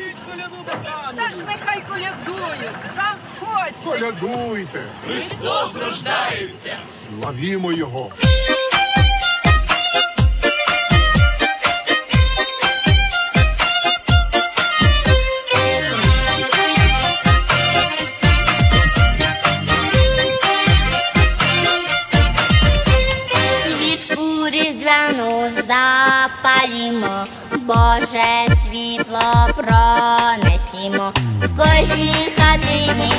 коляду до. Та ж нехай колядують, заходьте. Колядуйте, Христос рождається. славімо Його. Свічку різдвяну запалімо, Боже пронесімо, в кожній хатині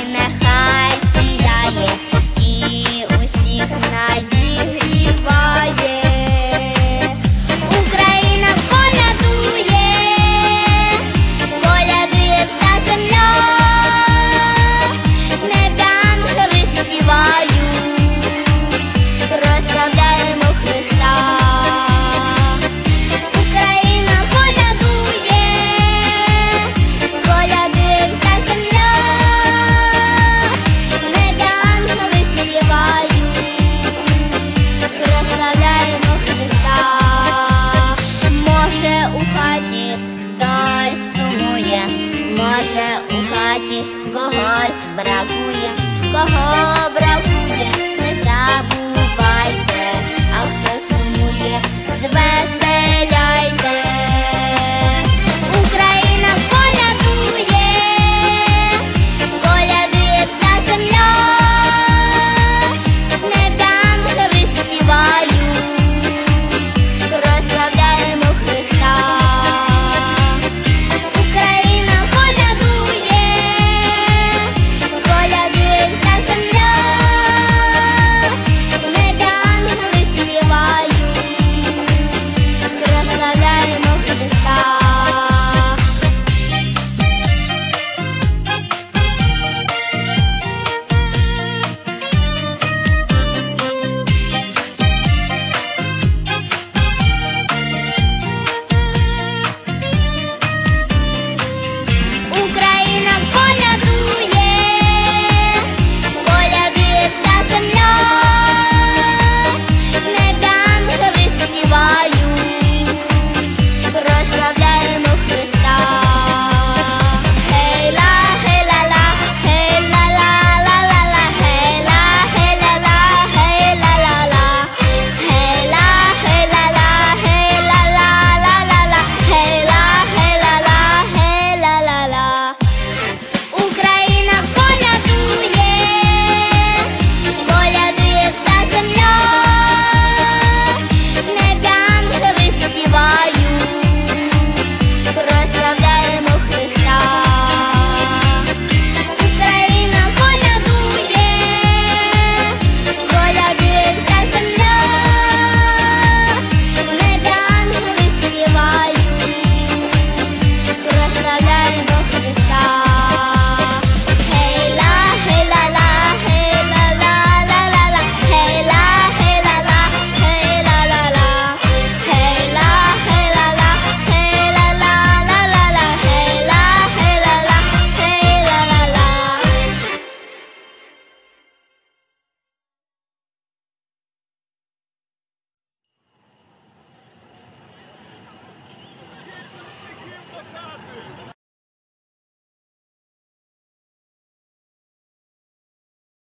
може у хаті когось бракує, кого бракує.